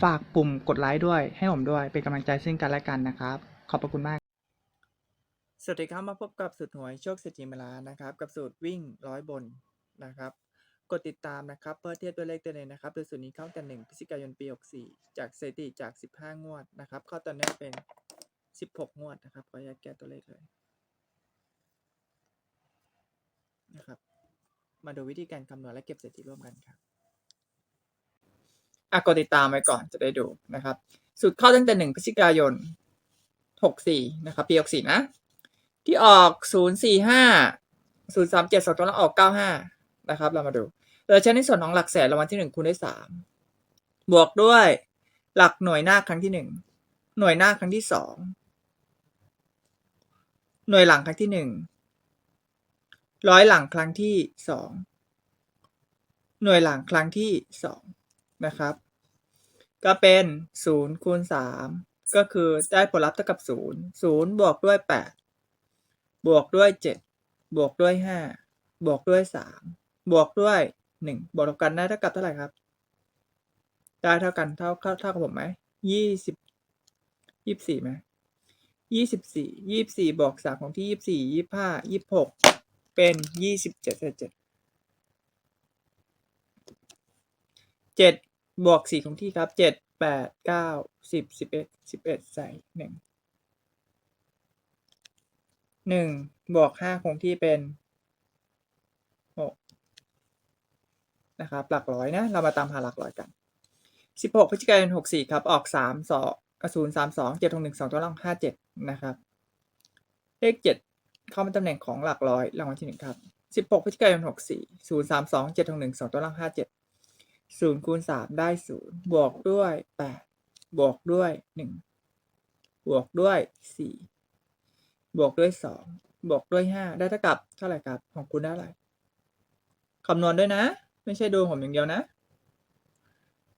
ฝากปุ่มกดไลค์ด้วยให้ผมด้วยเป็นกำลังใจซึ่งกันและกันนะครับ ขอบพระคุณมาก สวัสดีครับมาพบกับสูตรหวยโชคเศรษฐีเวลานะครับ กับสูตรวิ่งร้อยบนนะครับกดติดตามนะครับเพื่อเทียบตัวเลขตัวเลยนะครับโดยสูตรนี้เข้าแต่หนึ่งพฤศจิกายนปี 64 จากสถิติจาก 15 งวดนะครับ เข้าตอนนี้เป็น 16 งวดนะครับขออนุญาตแก้ตัวเลขเลยนะครับ มาดูวิธีการคำนวณและเก็บสถิติร่วมกันครับ อะกดติดตามไว้ก่อนจะได้ดูนะครับ สูตรเข้าตั้งแต่หนึ่งพฤศจิกายน64นะครับปี64นะ ที่ออก045 037สองตัวแล้วออก95นะครับ เรามาดูเราใช้ในส่วนของหลักแสนรางวัลที่1คูณด้วย3บวกด้วยหลักหน่วยหน้าครั้งที่1หน่วยหน้าครั้งที่2หน่วยหลังครั้งที่1ร้อยหลังครั้งที่2หน่วยหลังครั้งที่2 นะครับ ก็เป็น0คูณ3ก็คือได้ผลลัพธ์เท่ากับ 0 0 บวกด้วย 8 บวกด้วย 7 บวกด้วย 5 บวกด้วย 3 บวกด้วย 1 บวกกันได้เท่ากับเท่าไหร่ครับ ได้เท่ากันเท่าเท่าเท่ากับผมไหมยี่สิบยี่สิบสี่ไหมยี่สิบสี่ยี่สิบสี่บวกสามของที่ยี่สิบสี่ยี่ห้ายี่หกเป็นยี่สิบเจ็ดเจ็ดเจ็ด บวกสี่ของที่ครับเจ็ดแปดเก้าสิบสิบเอ็ดสิบเอ็ดใส่หนึ่งหนึ่งบวกห้าคงที่เป็นหกนะครับ หลักร้อยนะ เรามาตามหาหลักร้อยกันสิบหกพฤศจิกายนหกสี่ครับ ออกสามสองศูนย์สามสองเจ็ดหกหนึ่งสองตัวล่างห้าเจ็ดนะครับ เลขเจ็ดเข้ามาตำแหน่งของหลักร้อยรางวัลที่หนึ่งครับสิบหกพฤศจิกายนหกสี่ศูนย์สามสองเจ็ดหกหนึ่งสองตัวล่างห้าเจ็ด ศูนย์คูณสามได้ศูนย์บวกด้วยแปดบวกด้วยหนึ่งบวกด้วยสี่บวกด้วยสองบวกด้วยห้าได้เท่ากับเท่าไหร่ครับของคุณได้อะไรคำนวณด้วยนะ ไม่ใช่ดูผมอย่างเดียวนะ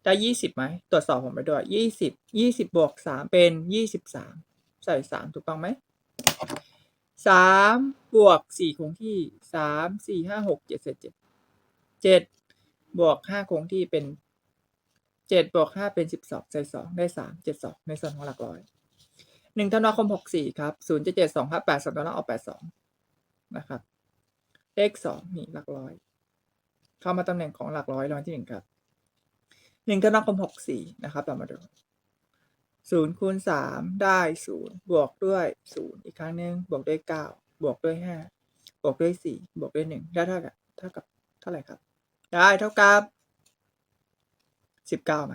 ได้ยี่สิบไหมตรวจสอบผมไปด้วยยี่สิบยี่สิบบวกสามเป็นยี่สิบสามใส่สามถูกต้องไหมสามบวกสี่คงที่สามสี่ห้าหกเจ็ดเจ็ดเจ็ด บวกห้าคงที่เป็นเจ็ดบวกห้าเป็นสิบสองใส่สองได้สามเจ็ดสองในส่วนของหลักร้อยหนึ่งธันวาคมหกสี่ครับศูนย์เจ็ดเจ็ดสองห้าแปดสองตัวละออกแปดสองนะครับ เลขสองนี่หลักร้อย เข้ามาตำแหน่งของหลักร้อยรางวัลที่หนึ่งครับหนึ่งธันวาคมหกสี่นะครับเรามาดูศูนย์คูณสามได้ศูนย์บวกด้วยศูนย์อีกครั้งหนึ่งบวกด้วยเก้าบวกด้วยห้าบวกด้วยสี่บวกด้วยหนึ่งได้เท่ากับเท่ากับเท่าไหร่ครับ ได้เท่ากับสิบเก้าไหม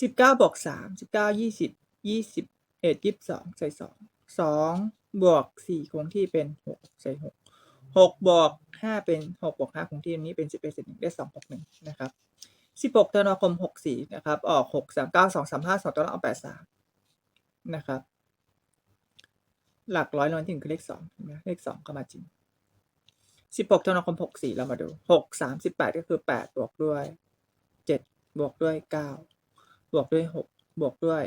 สิบเก้าบวกสามสิบเก้ายี่สิบยี่สิบเอ็ดยี่สิบสองใส่สองสองบวกสี่คงที่เป็นหกใส่หกหกบวกห้าเป็นหกบวกห้าคงที่อันนี้เป็นสิบเอ็ดเศษหนึ่งได้สองหกหนึ่งนะครับสิบหกธันวาคมหกสี่นะครับ ออกหกสามเก้าสองสามห้าสองตัวละเอาแปดสามนะครับ หลักร้อยรางวัลที่หนึ่งคือเลขสองเห็นไหมเลขสองเข้ามาจริง สิบหกธันวาคมหกสี่เรามาดูหกสามสิบแปดก็คือแปดบวกด้วยเจ็ดบวกด้วยเก้าบวกด้วยหกบวกด้วย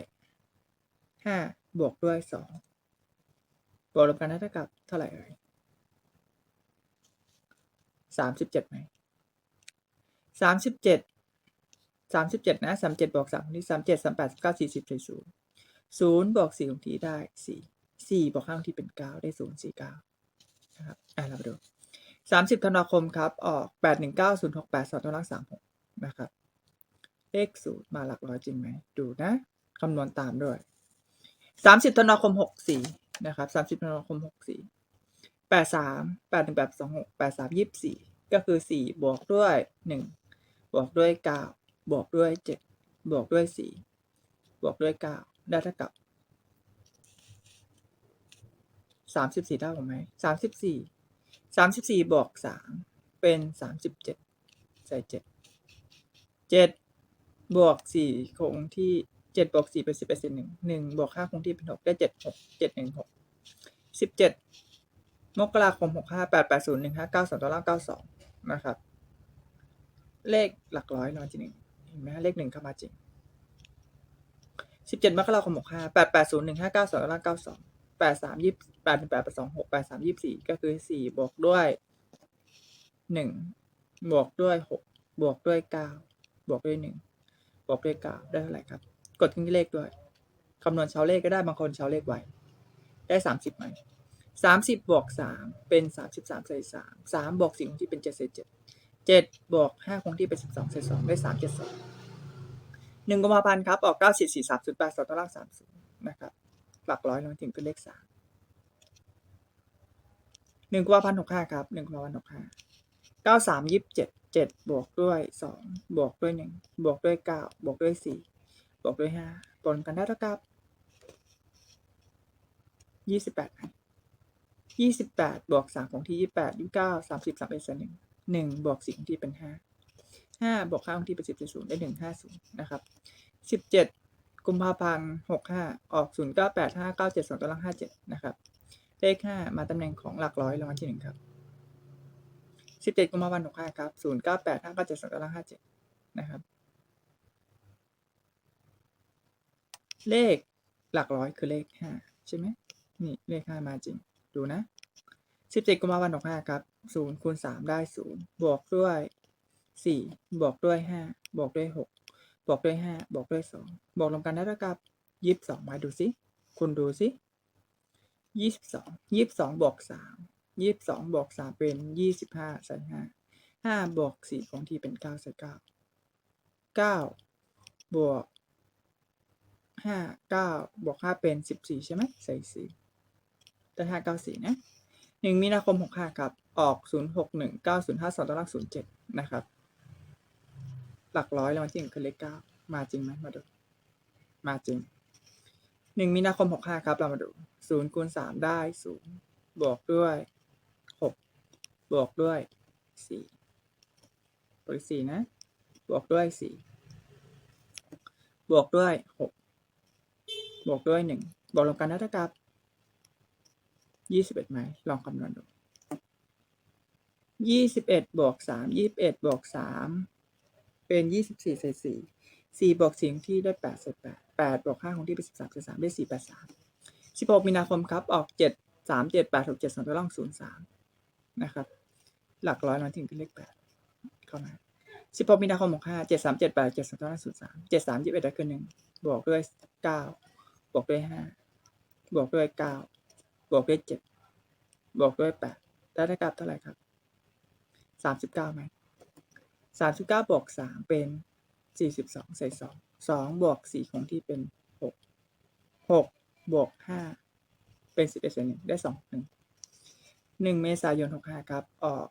ห้าบวกด้วยสองบวกรวมกันได้เท่ากับเท่าไหร่เอ่ยสามสิบเจ็ดไหมสามสิบเจ็ดสามสิบเจ็ดนะสามเจ็ดบวกสามที่สามเจ็ดสามแปดเก้าสี่สิบใศูนย์ศูนย์บวกสี่ของทีได้สี่สี่บวกห้าของที่เป็นเก้าได้ศูนย์สี่เก้านะครับอะเราไปดู สามสิบธันวาคมครับ ออกแปดหนึ่งเก้าศูนย์หกแปดสองตัวล่างสามหกนะครับ เลขศูนย์มาหลักร้อยจริงไหม ดูนะ คำนวณตามด้วยสามสิบธันวาคมหกสี่นะครับสามสิบธันวาคมหกสี่แปดสามแปดหนึ่งแปดสองหกแปดสามยี่สี่ก็คือสี่บวกด้วยหนึ่งบวกด้วยเก้าบวกด้วยเจ็ดบวกด้วยสี่บวกด้วยเก้าได้เท่ากับสามสิบสี่เท่ากับไหมสาม สามสิบสี่บวกสามเป็นสามสิบเจ็ดใส่เจ็ดเจ็ดบวกสี่คงที่เจ็ดบวกสี่เป็นสิบเอ็ดสิบหนึ่งหนึ่งบวกห้าคงที่เป็นหกได้เจ็ดหกเจ็ดหนึ่งหกสิบเจ็ดมกราคมหกห้าแปดแปดศูนย์หนึ่งห้าเก้าสองตัวล่างเก้าสองนะครับ เลขหลักร้อยร้อยที่หนึ่งเห็นไหมเลขหนึ่งเข้ามาจริงสิบเจ็ดมกราคมหกห้าแปดแปดศูนย์หนึ่งห้าเก้าสองตัวล่างเก้าสอง แปดสามยี่แปดหนึ่งแปดแปดสองหกแปดสามยี่สี่ก็คือสี่บวกด้วยหนึ่งบวกด้วยหกบวกด้วยเก้าบวกด้วยหนึ่งบวกด้วยเก้าได้เท่าไหร่ครับ กดทิ้งที่เลขด้วยคำนวณเช้าเลขก็ได้บางคนเช้าเลขไวได้สามสิบไหมสามสิบบวกสามเป็นสามสิบสามใส่สามสามบวกสี่คงที่เป็นเจ็ดใส่เจ็ดเจ็ดบวกห้าคงที่เป็นสิบสองใส่สองได้สามเจ็ดสองหนึ่งกุมภาพันธ์ครับออกเก้าสี่สี่สามศูนย์แปดสองตารางสามศูนย์นะครับ หลักร้อยลงถึงเป็นเลขสามหนึ่งกุมภาพันหกห้าครับหนึ่งกุมภาพันหกห้าเก้าสามยี่สิบเจ็ดเจ็ดบวกด้วยสองบวกด้วยหนึ่งบวกด้วยเก้าบวกด้วยสี่บวกด้วยห้าปนกันได้เท่ากับยี่สิบแปดยี่สิบแปดบวกสามของที่ยี่แปดยี่เก้าสามสิบสามเอ็ดส่วนหนึ่งหนึ่งบวกสี่ของที่เป็นห้าห้าบวกห้าของที่เป็นสิบศูนย์ได้หนึ่งห้าศูนย์นะครับสิบเจ็ด กุมภาพันธ์หกห้าออกศูนย์เก้าแปดห้าเก้าเจ็ดสองตารางห้าเจ็ดนะครับ เลขห้ามาตำแหน่งของหลักร้อยรางวัลที่หนึ่งครับสิบเจ็ดกุมภาพันธ์หกห้าครับศูนย์เก้าแปดห้าเก้าเจ็ดสองตารางห้าเจ็ดนะครับ เลขหลักร้อยคือเลขห้าใช่ไหมนี่เลขห้ามาจริง ดูนะสิบเจ็ดกุมภาพันธ์หกห้าครับศูนย์คูณสามได้ศูนย์บวกด้วยสี่บวกด้วยห้าบวกด้วยหก บวกด้วยห้าบวกด้วยสองบวกรวมกันได้เท่ากับยี่สิบสองมาดูสิคุณดูสิยี่สิบสองยี่สิบสองบวกสามยี่สิบสองบวกสามเป็นยี่สิบห้าใส่ห้าห้าบวกสี่ของทีเป็นเก้าใส่เก้าเก้าบวกห้าเก้าบวกห้าเป็นสิบสี่ใช่ไหมใส่สี่ได้ห้าเก้าสี่นะหนึ่งมีนาคมหกห้าครับ ออกศูนย์หกหนึ่งเก้าศูนย์ห้าสองตารางศูนย์เจ็ดนะครับ หลักร้อยแล้วมันจริงคือเลขเก้ามาจริงไหมมาดู มาจริงหนึ่งมีนาคมหกห้าครับ เรามาดูศูนย์คูณสามได้ศูนย์บวกด้วยหกบวกด้วยสี่บวกสี่นะ บวกด้วยสี่บวกด้วยหกบวกด้วยหนึ่งบวกรวมกันได้เท่ากับยี่สิบเอ็ดไหมลองคำนวณดูยี่สิบเอ็ดบวกสามยี่สิบเอ็ดบวกสาม เป็นยี่สิบสี่ใส่สี่สี่บวกสี่ที่ได้แปดใส่แปดแปดบวกห้าของที่เป็นสิบสามใส่สามได้สี่แปดสามสิบหกมีนาคมครับ ออกเจ็ดสามเจ็ดแปดหกเจ็ดสองตัวล่างศูนย์สามนะครับ หลักร้อยมาถึงเป็นเลขแปดเข้ามาสิบหกมีนาคมหกห้าเจ็ดสามเจ็ดแปดเจ็ดสองตัวล่างศูนย์สามเจ็ดสามยี่สิบเอ็ดได้คือหนึ่งบวกด้วยเก้าบวกด้วยห้าบวกด้วยเก้าบวกด้วยเจ็ดบวกด้วยแปดได้เท่ากับเท่าไหร่ครับสามสิบเก้าไหม สามสิบเก้าบวกสามเป็นสี่สิบสองใส่สองสองบวกสี่คงที่เป็นหกหกบวกห้าเป็นสิบเอ็ดส่วนหนึ่งได้สองหนึ่งหนึ่งเมษายนหกห้าครับ ออก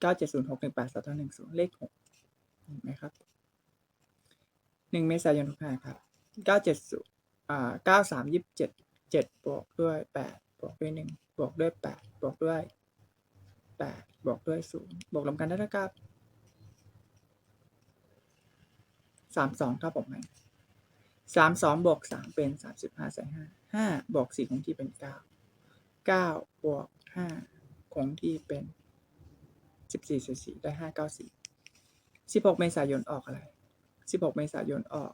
เก้าเจ็ดศูนย์หกหนึ่งแปดสองหนึ่งศูนย์เลขหกเห็นไหมครับหนึ่งเมษายนหกห้าครับเก้าเจ็ดศูนย์อ่าเก้าสามยี่สิบเจ็ดเจ็ดบวกด้วยแปดบวกด้วยหนึ่งบวกด้วยแปดบวกด้วยแปดบวกด้วยศูนย์บวกรวมกันได้เท่ากับ สามสองเท่าผมไหมสามสองบวกสามเป็นสามสิบห้าใส่ห้าห้าบวกสี่คงที่เป็นเก้าเก้าบวกห้าคงที่เป็นสิบสี่ส่วนสี่ได้ห้าเก้าสี่สิบหกเมษายนออกอะไรสิบหกเมษายนออก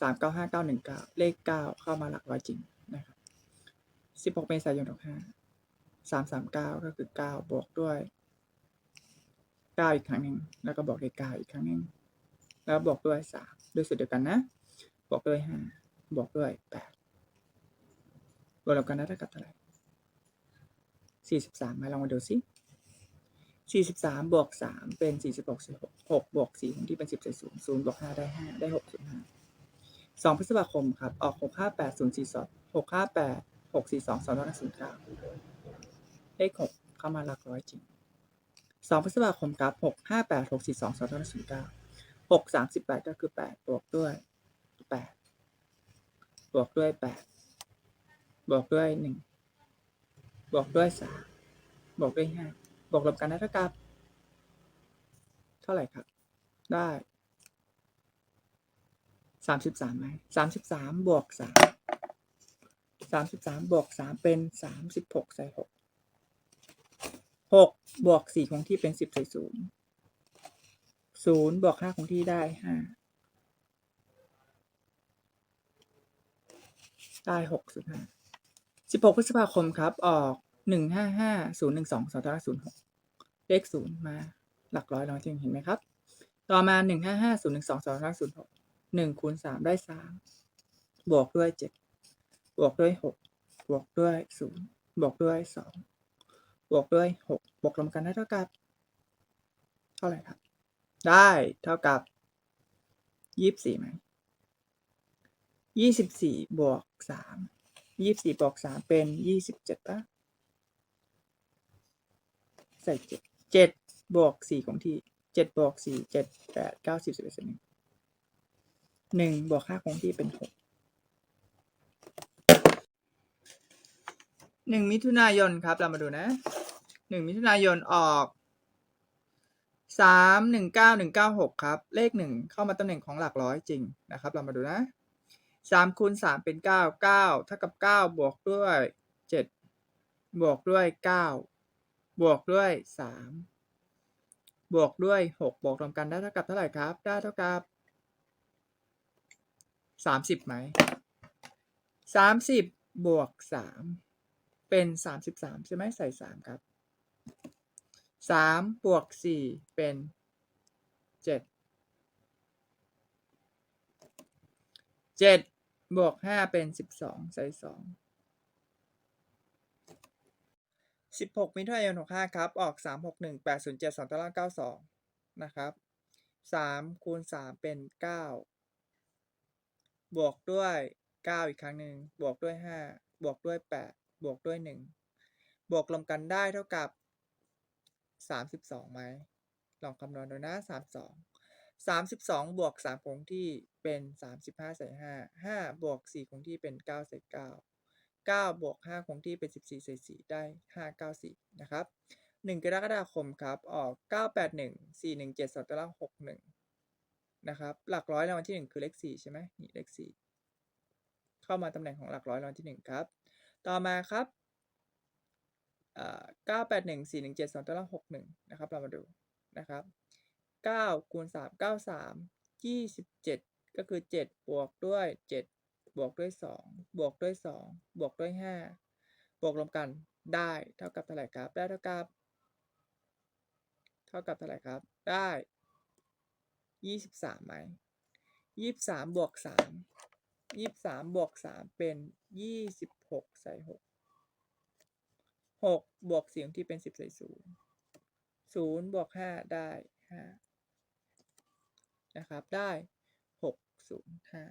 สามเก้าห้าเก้าหนึ่งเก้าเลขเก้าเข้ามาหลักร้อยจริงนะครับสิบหกเมษายนหกห้าสามสามเก้าก็คือเก้าบวกด้วยเก้าอีกครั้งหนึ่งแล้วก็บวกด้วยเก้าอีกครั้งหนึ่ง แล้วบวกด้วยสามด้วยสูตรเดียวกันนะ บวกด้วยห้าบวกด้วยแปดบวกรวมกันได้เท่ากับเท่าไหร่สี่สิบสามมาลองมาดูสิสี่สิบสามบวกสามเป็นสี่สิบหกสิบหกหกบวกสี่ที่เป็นสิบใส่ศูนย์ศูนย์บวกห้าได้ห้าได้หกศูนย์ห้าสองพฤษภาคมครับออกหกห้าแปดศูนย์สี่สองหกห้าแปดหกสี่สองสองร้อยศูนย์เก้าเลขหกเข้ามาหลักร้อยจริงสองพฤษภาคมครับหกห้าแปดหกสี่สองสองศูนย์เก้า หกสามสิบแปดก็คือแปดบวกด้วยแปดบวกด้วยแปดบวกด้วยหนึ่งบวกด้วยสามบวกด้วยห้าบวกรวมกันได้เท่ากับ เท่าไหร่ครับ ได้สามสิบสามไหมสามสิบสามบวกสามสามสิบสามบวกสามเป็นสามสิบหกใส่หกหกบวกสี่คงที่เป็นสิบใส่ศูนย์ ศูนย์บวกห้าคงที่ได้ห้าได้หกศูนย์ห้าสิบหกพฤษภาคมครับ ออกหนึ่งห้าห้าศูนย์หนึ่งสองสองศูนย์หกเลขศูนย์มา หลักร้อยลองจริงเห็นไหมครับ ต่อมาหนึ่งห้าห้าศูนย์หนึ่งสองสองศูนย์หกหนึ่งคูณสามได้สามบวกด้วยเจ็ดบวกด้วยหกบวกด้วยศูนย์บวกด้วยสองบวกด้วยหกบวกรวมกันได้เท่ากับ เท่าไหร่ครับ ได้เท่ากับยี่สิบสี่ไหมยี่สิบสี่บวกสามยี่สิบสี่บวกสามเป็นยี่สิบเจ็ดปะใส่เจ็ดเจ็ดบวกสี่ของที่เจ็ดบวกสี่เจ็ดแปดเก้าสิบสิบเอ็ดสิบหนึ่งหนึ่งบวกห้าคงที่เป็นหกหนึ่งมิถุนายนครับเรามาดูนะหนึ่งมิถุนายนออก สามหนึ่งเก้าหนึ่งเก้าหกครับ เลขหนึ่งเข้ามาตำแหน่งของหลักร้อยจริงนะครับ เรามาดูนะสามคูณสามเป็นเก้าเก้าเท่ากับเก้าบวกด้วยเจ็ดบวกด้วยเก้าบวกด้วยสามบวกด้วยหกบวกรวมกันได้เท่ากับเท่าไหร่ครับ ได้เท่ากับสามสิบไหมสามสิบบวกสามเป็นสามสิบสามใช่ไหมใส่สามครับ สามบวกสี่เป็นเจ็ดเจ็ดบวกห้าเป็นสิบสองใส่สองสิบหกมิถุนายนหกห้าครับ ออกสามหกหนึ่งแปดศูนย์เจ็ดสองตารางเก้าสองนะครับสามคูณสามเป็นเก้าบวกด้วยเก้าอีกครั้งหนึ่งบวกด้วยห้าบวกด้วยแปดบวกด้วยหนึ่งบวกรวมกันได้เท่ากับ สามสิบสองไหมลองคำนวณดูนะสามสองสามสิบสองบวกสามคงที่เป็นสามสิบห้าใส่ห้าห้าบวกสี่คงที่เป็นเก้าใส่เก้าเก้าบวกห้าคงที่เป็นสิบสี่ใส่สี่ได้ห้าเก้าสี่นะครับหนึ่งกรกฎาคมครับ ออกเก้าแปดหนึ่งสี่หนึ่งเจ็ดสองตารางหกหนึ่งนะครับ หลักร้อยรางวัลที่หนึ่งคือเลขสี่ใช่ไหมนี่เลขสี่เข้ามาตำแหน่งของหลักร้อยรางวัลที่หนึ่งครับ ต่อมาครับ เก้าแปดหนึ่งสี่หนึ่งเจ็ดสองตารางหกหนึ่งนะครับ เรามาดูนะครับเก้าคูณสามเก้าสามยี่สิบเจ็ดก็คือเจ็ดบวกด้วยเจ็ดบวกด้วยสองบวกด้วยสองบวกด้วยห้าบวกรวมกันได้เท่ากับเท่าไหร่ครับ ได้เท่ากับ เท่ากับเท่าไหร่ครับ ได้ยี่สิบสามไหมยี่สิบสามบวกสามยี่สิบสามบวกสามเป็นยี่สิบหกใส่หก หกบวกเสียงที่เป็นสิบใส่ศูนย์ศูนย์บวกห้าได้ห้านะครับ ได้หกศูนย์ห้า